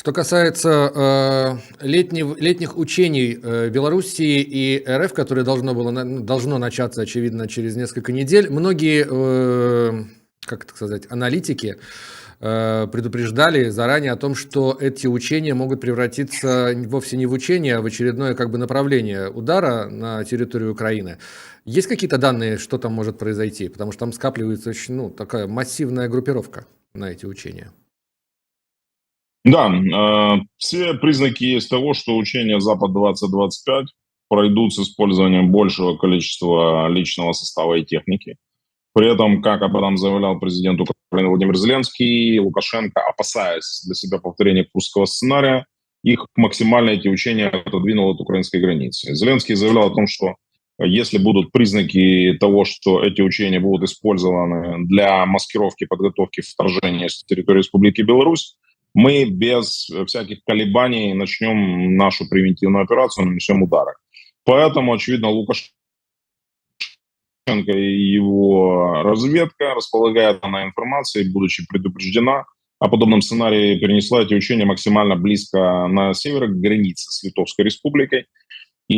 Что касается э, летних, летних учений э, Белоруссии и РФ, которые должно, было, должно начаться, очевидно, через несколько недель, многие, э, как это сказать, аналитики э, предупреждали заранее о том, что эти учения могут превратиться вовсе не в учения, а в очередное как бы направление удара на территорию Украины. Есть какие-то данные, что там может произойти? Потому что там скапливается ну, такая массивная группировка на эти учения. Да, э, все признаки есть того, что учения Запад-2025 пройдут с использованием большего количества личного состава и техники. При этом, как об этом заявлял президент Украины Владимир Зеленский, Лукашенко, опасаясь для себя повторения русского сценария, их максимально эти учения отодвинул от украинской границы. Зеленский заявлял о том, что если будут признаки того, что эти учения будут использованы для маскировки, подготовки вторжения с территории Республики Беларусь, мы без всяких колебаний начнем нашу превентивную операцию, нанесем удары. Поэтому, очевидно, Лукашенко и его разведка, располагает на информацией, будучи предупреждена о подобном сценарии, перенесла эти учения максимально близко на север, к границе с Литовской республикой. И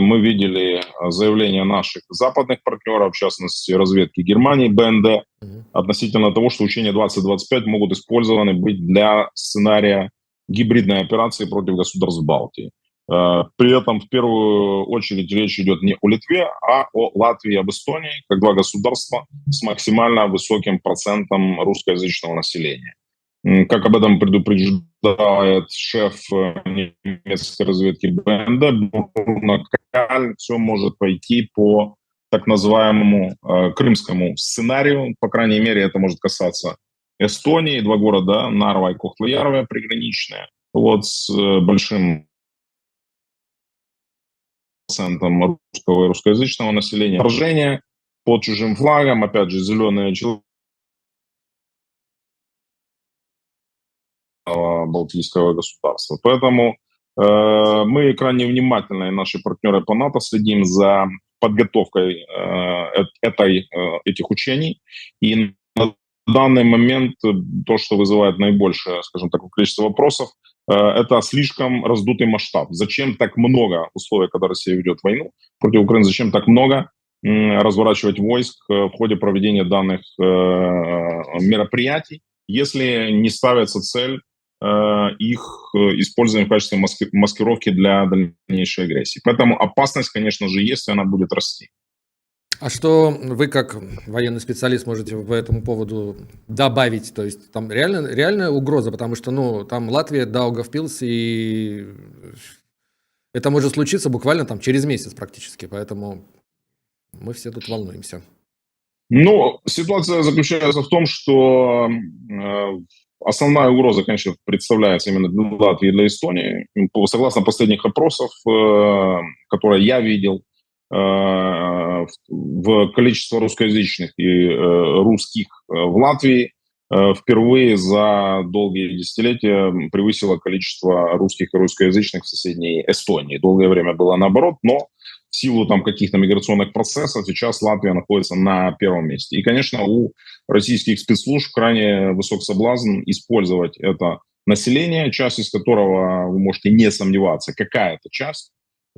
мы видели заявления наших западных партнеров, в частности разведки Германии, БНД, относительно того, что учения 2025 могут использованы быть для сценария гибридной операции против государств Балтии. Э, при этом в первую очередь речь идет не о Литве, а о Латвии и об Эстонии, как два государства с максимально высоким процентом русскоязычного населения. Как об этом предупреждает шеф э, немецкой разведки БНД, все может пойти по так называемому э, крымскому сценарию. По крайней мере, это может касаться Эстонии, два города, Нарва и Кохтла-Ярве приграничные, вот с э, большим процентом русского и русскоязычного населения. Вторжение под чужим флагом, опять же, зеленые человек Балтийского государства. Поэтому э, мы крайне внимательно, и наши партнеры по НАТО, следим за подготовкой э, этой, э, этих учений. И на данный момент то, что вызывает наибольшее, скажем так, количество вопросов, э, это слишком раздутый масштаб. Зачем так много условий, когда Россия ведет войну против Украины, зачем так много разворачивать войск в ходе проведения данных мероприятий, если не ставится цель Э, их э, используем в качестве маски маскировки для дальнейшей агрессии. Поэтому опасность, конечно же, есть, и она будет расти. А что вы как военный специалист можете по этому поводу добавить? То есть там реально, реальная угроза, потому что ну, там Латвия, Даугавпилс, и это может случиться буквально там через месяц практически, поэтому мы все тут волнуемся. Ну, ситуация заключается в том, что э, Основная угроза, конечно, представляется именно для Латвии и для Эстонии. Согласно последних опросов, э, которые я видел, э, в количество русскоязычных и э, русских в Латвии впервые за долгие десятилетия превысило количество русских и русскоязычных в соседней Эстонии. Долгое время было наоборот, но в силу там каких-то миграционных процессов сейчас Латвия находится на первом месте. И, конечно, у российских спецслужб крайне высок соблазн использовать это население, часть из которого, вы можете не сомневаться, какая-то часть,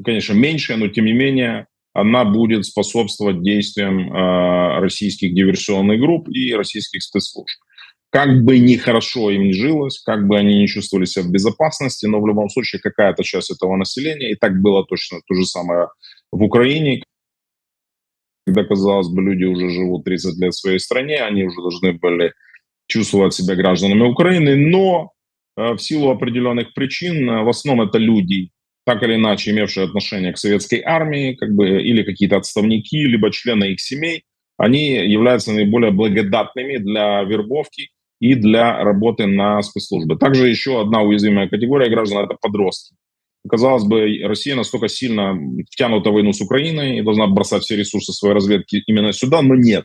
конечно, меньшая, но тем не менее она будет способствовать действиям э, российских диверсионных групп и российских спецслужб. Как бы нехорошо им не жилось, как бы они не чувствовали себя в безопасности, но в любом случае какая-то часть этого населения, и так было точно то же самое в Украине, когда, казалось бы, люди уже живут 30 лет в своей стране, они уже должны были чувствовать себя гражданами Украины, но э, в силу определенных причин, э, в основном это люди, так или иначе имевшие отношение к советской армии, как бы, или какие-то отставники, либо члены их семей, они являются наиболее благодатными для вербовки и для работы на спецслужбы. Также еще одна уязвимая категория граждан – это подростки. Казалось бы, Россия настолько сильно втянута в войну с Украиной и должна бросать все ресурсы своей разведки именно сюда, но нет.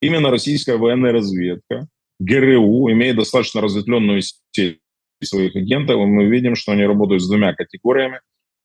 Именно российская военная разведка, ГРУ, имеет достаточно разветвленную сеть своих агентов, и мы видим, что они работают с двумя категориями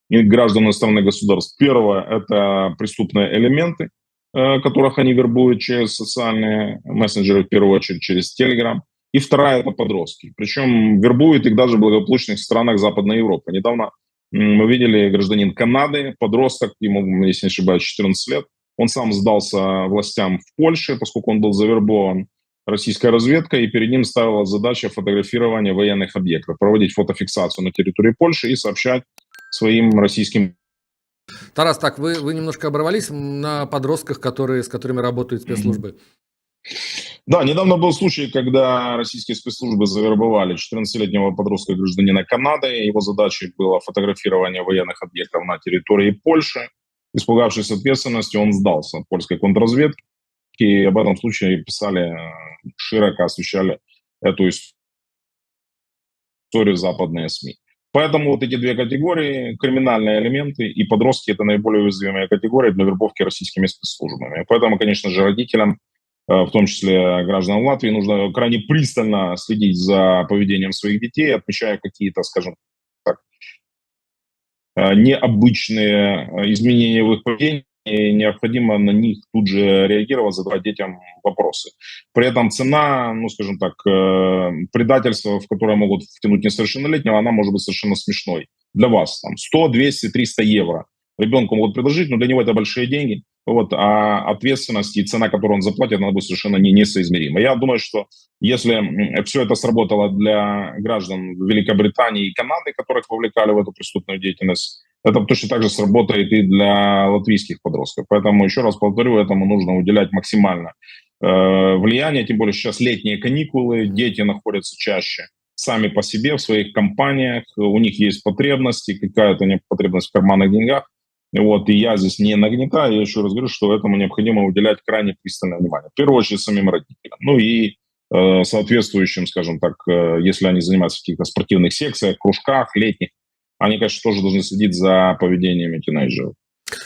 граждан иностранных государств. Первое – это преступные элементы, э, которых они вербуют через социальные мессенджеры, в первую очередь через Telegram. И вторая – это подростки. Причем вербуют их даже в благополучных странах Западной Европы. Недавно мы видели гражданин Канады, подросток, ему, если не ошибаюсь, 14 лет. Он сам сдался властям в Польше, поскольку он был завербован российской разведкой, и перед ним ставила задача фотографирования военных объектов, проводить фотофиксацию на территории Польши и сообщать своим российским Тарас, так, вы, вы немножко оборвались на подростках, которые, с которыми работают спецслужбы. Да, недавно был случай, когда российские спецслужбы завербовали 14-летнего подростка гражданина Канады. Его задачей было фотографирование военных объектов на территории Польши. Испугавшись ответственности, он сдался польской контрразведке. И об этом случае писали, э, широко освещали эту историю западные СМИ. Поэтому вот эти две категории, криминальные элементы и подростки, это наиболее уязвимые категории для вербовки российскими спецслужбами. Поэтому, конечно же, родителям, в том числе гражданам Латвии, нужно крайне пристально следить за поведением своих детей, отмечая какие-то, скажем так, э, необычные э, изменения в их поведении, и необходимо на них тут же реагировать, задавать детям вопросы. При этом цена, ну, скажем так, э, предательства, в которое могут втянуть несовершеннолетнего, она может быть совершенно смешной. Для вас там 100, 200, 300 евро ребенку могут предложить, но для него это большие деньги. Вот, а ответственность и цена, которую он заплатит, она будет совершенно не, несоизмерима. Я думаю, что если все это сработало для граждан Великобритании и Канады, которых вовлекали в эту преступную деятельность, это точно так же сработает и для латвийских подростков. Поэтому, еще раз повторю, этому нужно уделять максимально э, влияние, тем более сейчас летние каникулы, дети находятся чаще сами по себе в своих компаниях, у них есть потребности, какая-то потребность в карманных деньгах. Вот, и я здесь не нагнетаю, я еще раз говорю, что этому необходимо уделять крайне пристальное внимание. В первую очередь самим родителям. Ну и э, соответствующим, скажем так, э, если они занимаются в каких-то спортивных секциях, кружках, летних, они, конечно, тоже должны следить за поведением тинейджеров.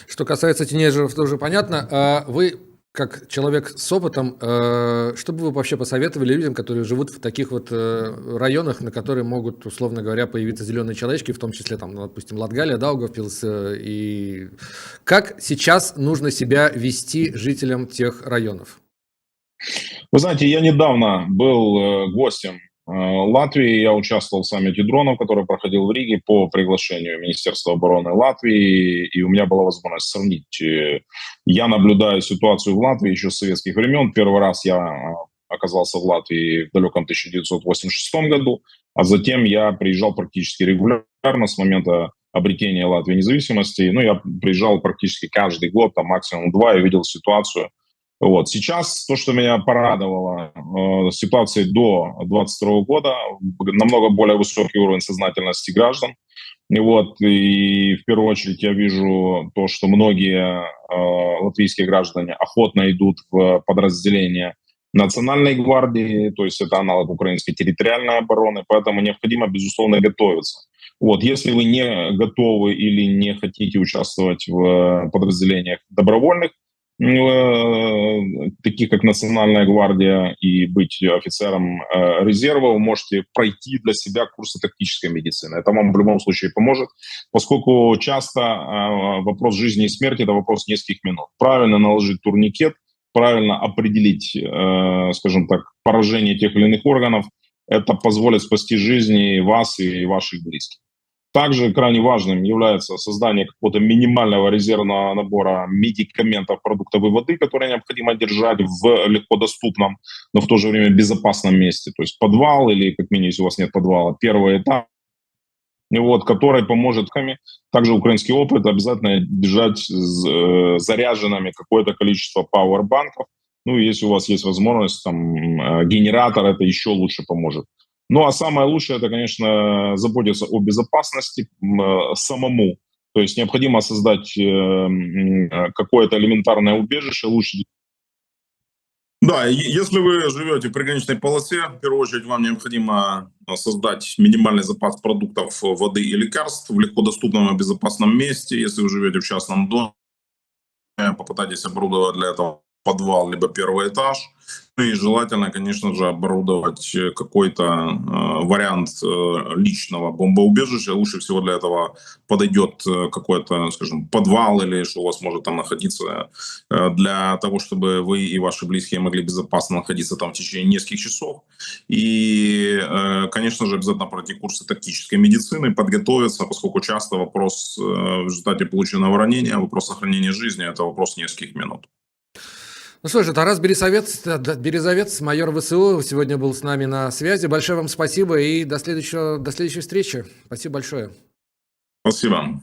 Что касается тинейджеров, тоже понятно. А вы как человек с опытом, э, что бы вы вообще посоветовали людям, которые живут в таких вот э, районах, на которые могут, условно говоря, появиться зеленые человечки, в том числе, там, ну, допустим, Латгалия, Даугавпилс, э, и как сейчас нужно себя вести жителям тех районов? Вы знаете, я недавно был гостем Латвии. Я участвовал в саммите дронов, который проходил в Риге по приглашению Министерства обороны Латвии, и у меня была возможность сравнить. Э, я наблюдаю ситуацию в Латвии еще с советских времен. Первый раз я э, оказался в Латвии в далеком 1986 году, а затем я приезжал практически регулярно с момента обретения Латвии независимости. Ну, я приезжал практически каждый год, там максимум два, и видел ситуацию – вот. Сейчас то, что меня порадовало, э, ситуации до 2022 года, намного более высокий уровень сознательности граждан. И вот, и в первую очередь я вижу то, что многие э, латвийские граждане охотно идут в подразделения Национальной гвардии, то есть это аналог украинской территориальной обороны, поэтому необходимо, безусловно, готовиться. Вот, если вы не готовы или не хотите участвовать в подразделениях добровольных, таких как Национальная гвардия, и быть офицером э, резерва, вы можете пройти для себя курсы тактической медицины. Это вам в любом случае поможет, поскольку часто э, вопрос жизни и смерти – это вопрос нескольких минут. Правильно наложить турникет, правильно определить, скажем так, поражение тех или иных органов, это позволит спасти жизни вас и ваших близких. Также крайне важным является создание какого-то минимального резервного набора медикаментов, продуктов и воды, которые необходимо держать в легко доступном, но в то же время безопасном месте. То есть подвал или, как минимум, если у вас нет подвала, первый этап, вот, который поможет также украинский опыт обязательно держать э, заряженными какое-то количество пауэрбанков. Ну, если у вас есть возможность, там, э, генератор, это еще лучше поможет. Ну а самое лучшее, это, конечно, заботиться о безопасности э, самому. То есть необходимо создать э, э, какое-то элементарное убежище, лучше да, если вы живете в приграничной полосе, в первую очередь вам необходимо создать минимальный запас продуктов воды и лекарств в легкодоступном и безопасном месте. Если вы живете в частном доме, попытайтесь оборудовать для этого подвал либо первый этаж – Ну И желательно, конечно же, оборудовать э, какой-то э, вариант э, личного бомбоубежища. Лучше всего для этого подойдет э, какой-то, скажем, подвал или что у вас может там находиться, э, для того, чтобы вы и ваши близкие могли безопасно находиться там в течение нескольких часов. И, э, конечно же, обязательно пройти курсы тактической медицины, подготовиться, поскольку часто вопрос э, в результате полученного ранения, вопрос сохранения жизни, это вопрос нескольких минут. Ну что же, Тарас Березовец, э, Березовец, майор ВСУ, сегодня был с нами на связи. Большое вам спасибо и до, следующего, до следующей встречи. Спасибо большое. Спасибо.